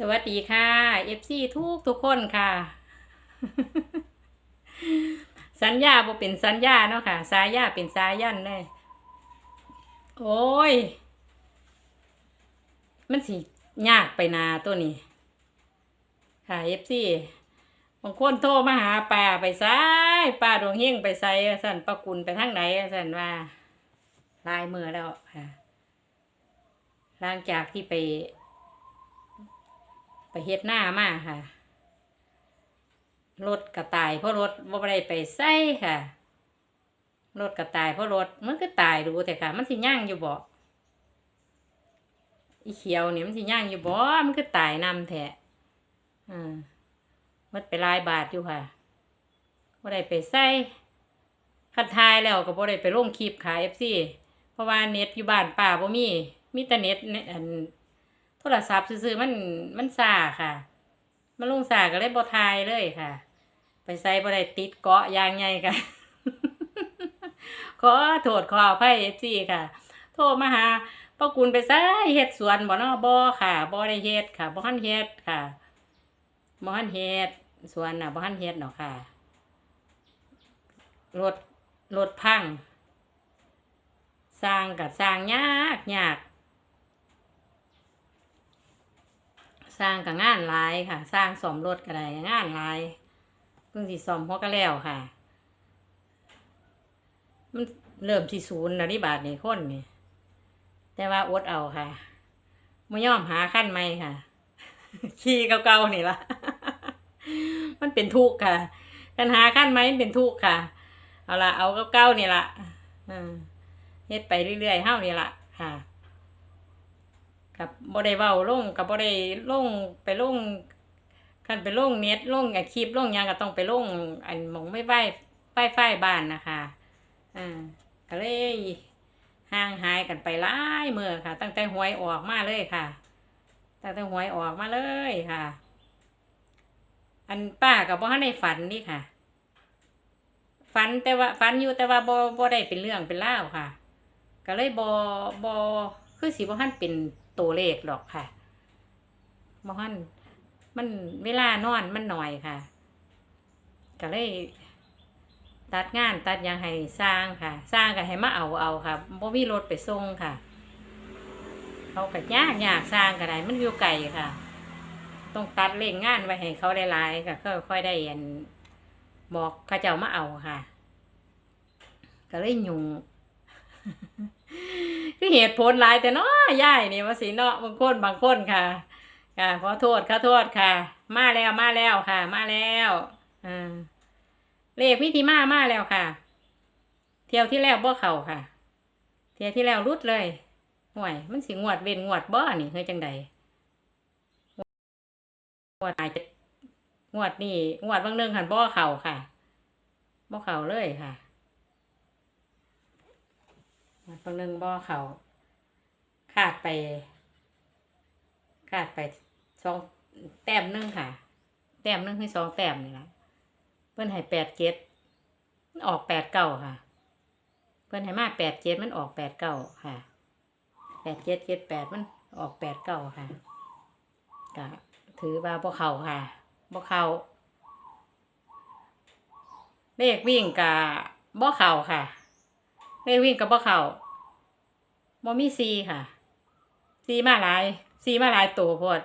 สวัสดีค่ะ FC ทุกทุกคนค่ะ สัญญาบ่เป็นสัญญาเนาะค่ะ สายาเป็นสายันเลยโอ้ย มันสิยากไปนาตัวนี้ ค่ะ FC บางคนโทรมาหาป้าไปซ้ายป้าดวงเฮงไปไสสั่นประกุลไปทางไหนสันว่าลายมือแล้วค่ะหลังจากที่ไป ไปเฮ็ดหน้ามาค่ะ รถกระต่ายเพราะรถบ่ได้ไปใส่ค่ะ รถกระต่ายเพราะรถมันก็ตายดูแต่ค่ะ มันสิย่างอยู่บ่อีเขียวเนี่ยมันสิย่างอยู่บ่มันก็ตายนำแท้อ่ามันไปลายบาทอยู่ค่ะบ่ได้ไปใส่คันทายแล้วก็บ่ได้ไปลงคลิปขาย FC เพราะว่าเน็ตอยู่บ้านป้าบ่มีมีแต่เน็ตในอัน โทรศัพท์ซื้อๆมันมันซาค่ะ มันลงซาก็เลยบ่ทายเลยค่ะ ไปใส่บ่ได้ติดเกาะยางใหญ่ค่ะ ขอโทษขออภัย FC ค่ะ โทรมาหาป้ากุลไปใส่เฮ็ดสวนบ่เนาะบ่ค่ะบ่ได้เฮ็ดค่ะบ่ทันเฮ็ดค่ะบ่ทันเฮ็ดสวนน่ะบ่ทันเฮ็ดเนาะค่ะรถรถพังสร้างก็สร้างยากยาก สร้างกับงานหลายค่ะ สร้างสมรถก็ได้งานหลายเพิ่งสิสมพอก็แล้วค่ะ มันเริ่มที่ศูนย์นะนี่บาทนี่คนนี่แต่ว่าอดเอาค่ะไม่ยอมหาขั้นใหม่ค่ะ ขี่เก่าๆนี่ละมันเป็นทุกข์ค่ะกันหาขั้นใหม่เป็นทุกข์ค่ะ เอาละเอาเก่าๆนี่ละอ่าเฮ็ดไปเรื่อยๆเฮ้านี่ละค่ะ กับบ่ได้เว้าลงกับบ่ได้ลงไปลงคันไปลงเน็ตลงไอคลิปลงยังก็ต้องไปลงอันมองไม่ไหวไฟไฟบ้านนะคะอ่าก็เลยห่างหายกันไปหลายเมื้อค่ะ ตั้งแต่หวยออกมาเลยค่ะ ตั้งแต่หวยออกมาเลยค่ะ อันป้ากับบ่ทันได้ฝันนี่ค่ะ ฝันแต่ว่าฝันอยู่แต่ว่าบ่บ่ได้เป็นเรื่องเป็นเล่าค่ะ ก็เลยบ่บ่คือสิบ่ทันเป็น ตัวเลขหรอกค่ะบ่ทันมันเวลานอนมันหน่อยค่ะก็เลยตัดงานตัดยังให้สร้างค่ะ สร้างก็ให้มาเอาเอาค่ะบ่มีรถไปส่งค่ะเขาก็ยากยากสร้างก็ได้มันอยู่ไกลค่ะ ต้องตัดเร่งงานไว้ให้เขาหลายๆก็ค่อยๆได้อันบอกเขาเจ้ามาเอาค่ะ ก็เลยยุ่ง คือเหตุผลหลายแต่เนาะย่ายนี่ว่าสิเนาะบางคนบางคนค่ะค่ะขอโทษขอโทษค่ะ มาแล้วมาแล้วค่ะ มาแล้วอ่าเลขพิธีมามาแล้วค่ะ เที่ยวที่แล้วบ่เข้าค่ะ เที่ยวที่แล้วรุดเลยห่วย มันสิงวดเว้นงวดบ่นี่เฮ้ยจังใดงวดอาจจะงวดนี่งวดบางเรื่องหันบ่เข้าค่ะบ่เข้าเลยค่ะ บางเรื่งบ่อเขาขาดไปขาดไปสองแต้มนึงค่ะ แต้มนึงคือสองแต้มนี่ละเพิ่นให้แปดเจ็ดมันออกแปดเก้าค่ะ เพิ่นให้มาแปดเจ็ดมันออกแปดเก้าค่ะแปดเจ็ดเจ็ดแปดมันออกแปดเก้าค่ะก็ถือว่าบ่เขาค่ะบ่เขาเลขวิ่งกับบ่เขาค่ะเลขวิ่งกับบ่เขา บ่มีซีค่ะซีมาหลายซีมาหลายตัวโพด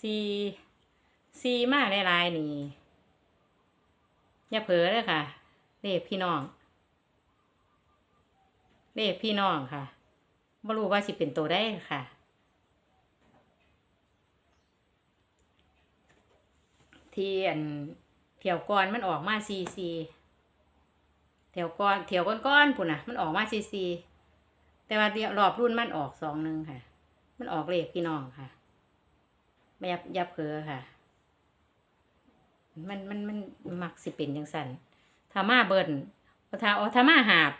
ซีซีมาหลายๆนี่อย่าเผลอเลยค่ะเลขพี่น้องเลขพี่น้องค่ะบ่รู้ว่าสิเป็นตัวได้ค่ะที่อันเที่ยวก่อนมันออกมาซีซี เที่ยวก่อนเที่ยวก้อนๆปุ่นน่ะ มันออกมาซีซีแต่ว่าเดี๋ยวรอบรุ่นมันออกสองหนึ่งค่ะ มันออกเลขพี่น้องค่ะไม่ยับยับเพอค่ะ มันมันมันมักสิเป็นจังสันถ้ามาเบิร์นถ้าอ๋อถ้ามาหาบ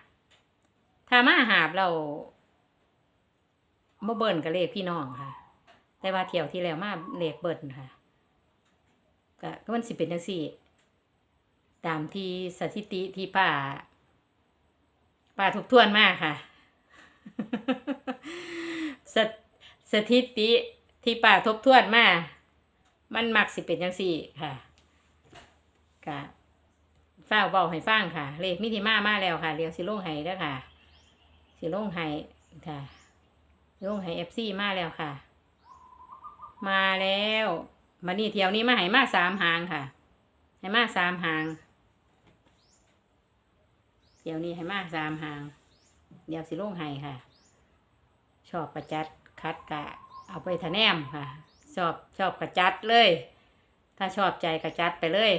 ถ้ามาหาบเราบ่อเบิร์นกับเลขพี่น้องค่ะ แต่ว่าเที่ยวที่แล้วมาเลขเบิร์นค่ะก็มันสิเป็นจังซี่ ตามที่สถิติที่ป้า ป้าทบทวนมากค่ะสสถิติที่ป้าทบทวนมา มันมักสิเป็นจังสี่ค่ะกะฟ้าวเบาให้ฟังค่ะ เลขมิถิมามาแล้วค่ะเรียวสิลงให้แล้วค่ะ สิลงให้ค่ะลงให้เอฟซีมาแล้วค่ะ มาแล้วมานี่เที่ยวนี้มาให้มาสามหางค่ะให้มาสามหาง เที่ยวนี้ให้มาสามหาง เดี๋ยวสิลงให้ค่ะ ชอบประจัดคัดกะ เอาไปทะแนมค่ะ ชอบชอบกระจัดเลย ถ้าชอบใจกระจัดไปเลย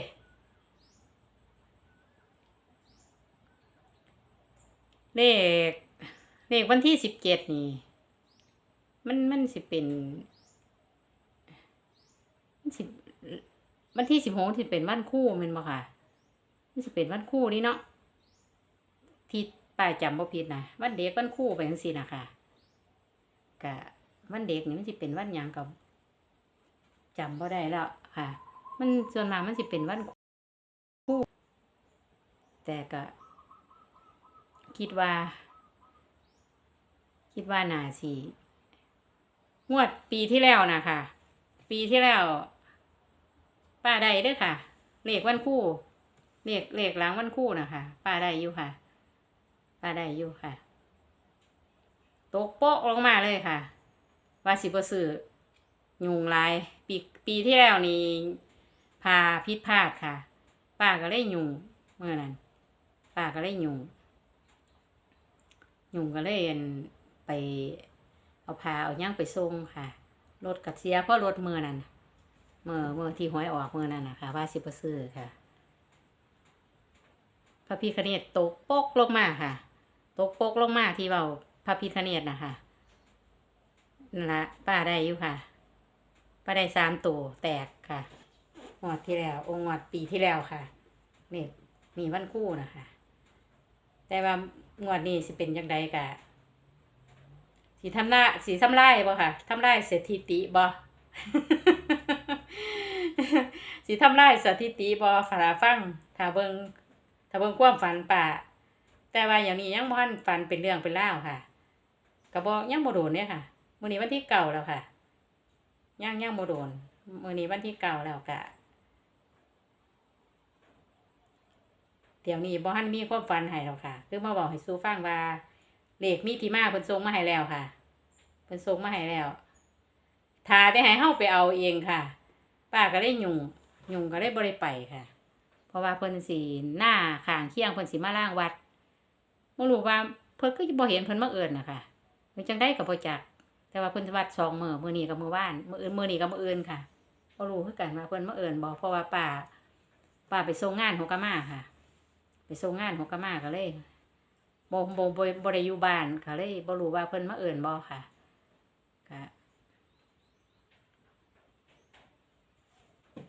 เลขเลขวันที่สิบเจ็ดนี่ มันมันสิเป็นมันสิวันที่สิบหกที่เป็นวันคู่มันบ่ค่ะมันสิเป็นวันคู่นี่เนาะ ที่ป้ายจำบ่ผิดนะวันเด็กวันคู่ไปจังซี่นะคะกะวันเด็กนี่มันสิเป็นวันหยังกับจำบ่ได้แล้วค่ะ มันส่วนมากมันสิเป็นวันคู่ แต่ก็คิดว่า คิดว่าน่าสิงวดปีที่แล้วนะค่ะปีที่แล้ว ป้าได้ด้วยค่ะ เลขวันคู่ เลขเลขหล้างวันคู่นะคะ ป้าได้อยู่ค่ะ ป้าได้อยู่ค่ะ ตกโป๊ะลงมาเลยค่ะ ว่าสิบสื่อยุงลาย ปีปีที่แล้วนี่พาพิษพาดค่ะ ป้าก็เลยยุงเมื่อนั้น ป้าก็เลยยุงยุงก็เลยอั่นไปเอาพาเอาย่างไปส่งค่ะ รถกัดเสียเพราะรถมือนั่นเมื่อเมื่อที่หวยออกมือนั่นนะคะว่าสิบซื้อค่ะ พระพิคเนตตกโป๊กลงมาค่ะ ตกโป๊กลงมาที่เบาพระพิคเนตนะคะนั่นละป้าได้อยู่ค่ะป้าได้สามตัวแตกค่ะงวดที่แล้ว องค์งวดปีที่แล้วค่ะ นี่มีวันคู่นะคะ แต่ว่างวดนี้สิเป็นยังไงกะสีทำหน้าสีทำลายบ่ค่ะทำลายสถิติบ่สีทำลายสถิติบ่ฝาฟังถ้าเบิงถ้าเบิงความฝันป่า แต่ว่าอย่างนี้ยังบ่ทันฝันเป็นเรื่องเป็นเล่าค่ะกระบอกยังบ่โดนเนี่ยค่ะมื้อนี้วันที่เก่าแล้วค่ะยังยังบ่โดนมื้อนี้วันที่เก่าแล้วกะเดี๋ยวนี้บ่ทันมีความฝันให้แล้วค่ะ คือมาบอกให้สู้ฟังว่าเลขมีที่มาเพิ่นส่งมาให้แล้วค่ะเพิ่นส่งมาให้แล้วถาได้ให้เฮาไปเอาเองค่ะ ป้าก็ได้ยุ่งยุ่งก็ได้บ่ได้ไปค่ะ เพราะว่าเพิ่นสิหน้าข้างเคียงเพิ่นสิมาล่างวัด บ่รู้ว่าเพิ่นก็บ่เห็นเพิ่นมาเอิ้นน่ะค่ะเพิ่นจังได้ก็บ่จัก แต่ว่าเพิ่นวัดสองมื้อมื้อนี้กับมื้อว่านมื้ออื่นมื้อนี้กับมื้ออื่นค่ะบ่รู้คือกันว่าเพิ่นมาเอิ้นบ่เพราะว่าป้าป้าไปส่งงานหัวกะมาค่ะ ไปส่งงานหัวกะมาก็เลยบ่บ่บ่บ่ได้อยู่บ้านก็เลยบ่รู้ว่าเพิ่นมาเอิ้นบ่ค่ะก็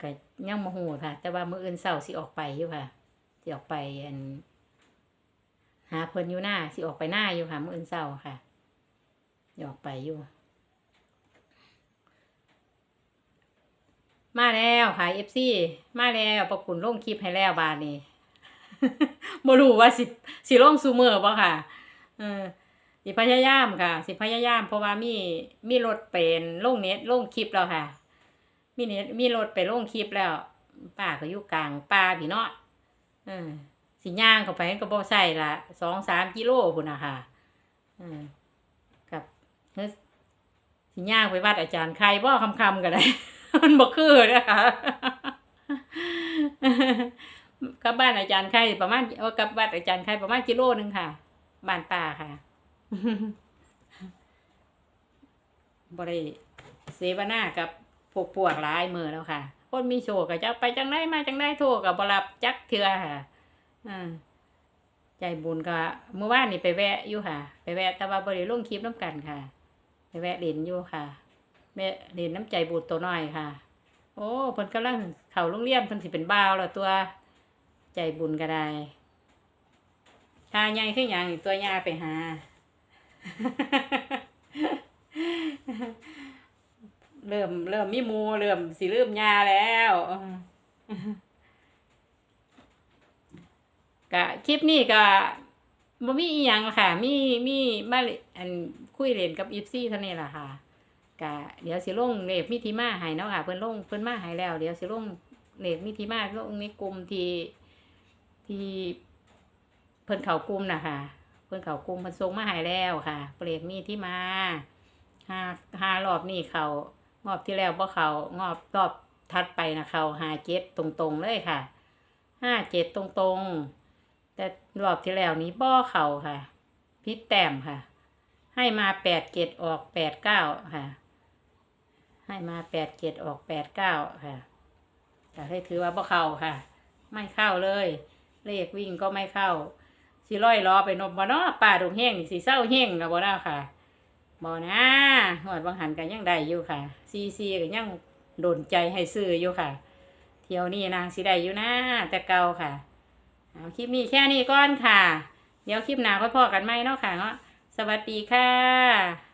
ก็ยังบ่ฮู้ค่ะ แต่ว่ามืออื่นเช้าสิออกไปอยู่ค่ะสิออกไปอัน หาเพิ่นอยู่หน้าสิออกไปหน้าอยู่ค่ะมื้ออื่นเช้าค่ะออกไปอยู่ มาแล้วค่ะ FC มาแล้วประคุณลงคลิปให้แล้วบาดนี้บ่รู้ว่าสิสิลงซูเมอร์บ่ค่ะเออสิพยายามค่ะ สิพยายามเพราะว่ามีมีรถเป็นลงเน็ตลงคลิปแล้วค่ะ มีเน็ตมีรถไปลงคลิปแล้วป้าก็อยู่กลางป่าพี่เนาะเออ สิย่างเข้าไปก็บ่ใส่ละสองสามกิโลพุ่นนะค่ะเออกับเฮ้สิย่างไปวัดอาจารย์ใครบ่คำคำกันเลยมันบ่คือนะคะกับบ้านอาจารย์ไข่ประมาณเออกับบ้านอาจารย์ไข่ประมาณกิโลหนึงค่ะบ้านป่าค่ะบริเสวนากับพวกพวกหลายมือแล้วค่ะ คนมีโชคก็จะไปจังได้มาจังได้โทรกับบรับจักเทือค่ะ อ่าใจบุญก็เมื่อวานนี่ไปแวะอยู่ค่ะ ไปแวะแต่ว่าบริลงคลิปน้ำกันค่ะ ไปแวะเล่นอยู่ค่ะแม่เล่นน้ำใจบุญตัวน้อยค่ะ โอ้เพิ่นกำลังเข้าโรงเรียนเพิ่นสิเป็นบ่าวแล้วตัวใจบุญก็ได้ชาใหญ่ขึ้นอย่างตัวยาไปหา เริ่มเริ่มมีมูเริ่มสิเริ่มยาแล้ว กะคลิปนี้ก็บ่มีอีหยังค่ะ มีมีมาเล่นอันคุยเล่นกับอีฟซี่เท่านี้ล่ะค่ะกะเดี๋ยวสิลงเลขมิถิมาให้เนาะค่ะ เพิ่นลงเพิ่นมาให้แล้ว เดี๋ยวสิลงเลขมิถิมาลงในกลุ่มที่ที่เพิ่นเข้ากลุ่มนะคะเพิ่นเข้ากลุ่มเพิ่นส่งมาให้แล้วค่ะเลขมีที่มาห้าห้ารอบนี้เขางอบที่แล้วบ่เขางอบรอบถัดไปนะเขาห้าเจ็ดตรงๆเลยค่ะห้าเจ็ดตรงๆ แต่รอบที่แล้วนี้บ่อเข่าค่ะพิษแต้มค่ะ ให้มาแปดเจ็ดออกแปดเก้าค่ะ ให้มาแปดเจ็ดออกแปดเก้าค่ะ แต่ให้ถือว่าบ่อเข้าค่ะ ไม่เข้าเลย เลขวิ่งก็ไม่เข้าสิร้อยล้อไปนบบ่เนาะป่าดงแห้งนี่สิเศร้าแห้งนะบ่เนาะค่ะบ่นะหอดบางหันกันยังได้อยู่ค่ะ ซีซีก็ยังโดนใจให้ซื้ออยู่ค่ะ เที่ยวนี้นางสิได้อยู่นะแต่เก่าค่ะ เอาคลิปนี้แค่นี้ก่อนค่ะ เดี๋ยวคลิปหน้าค่อยพอกันไหมเนาะค่ะเนาะสวัสดีค่ะ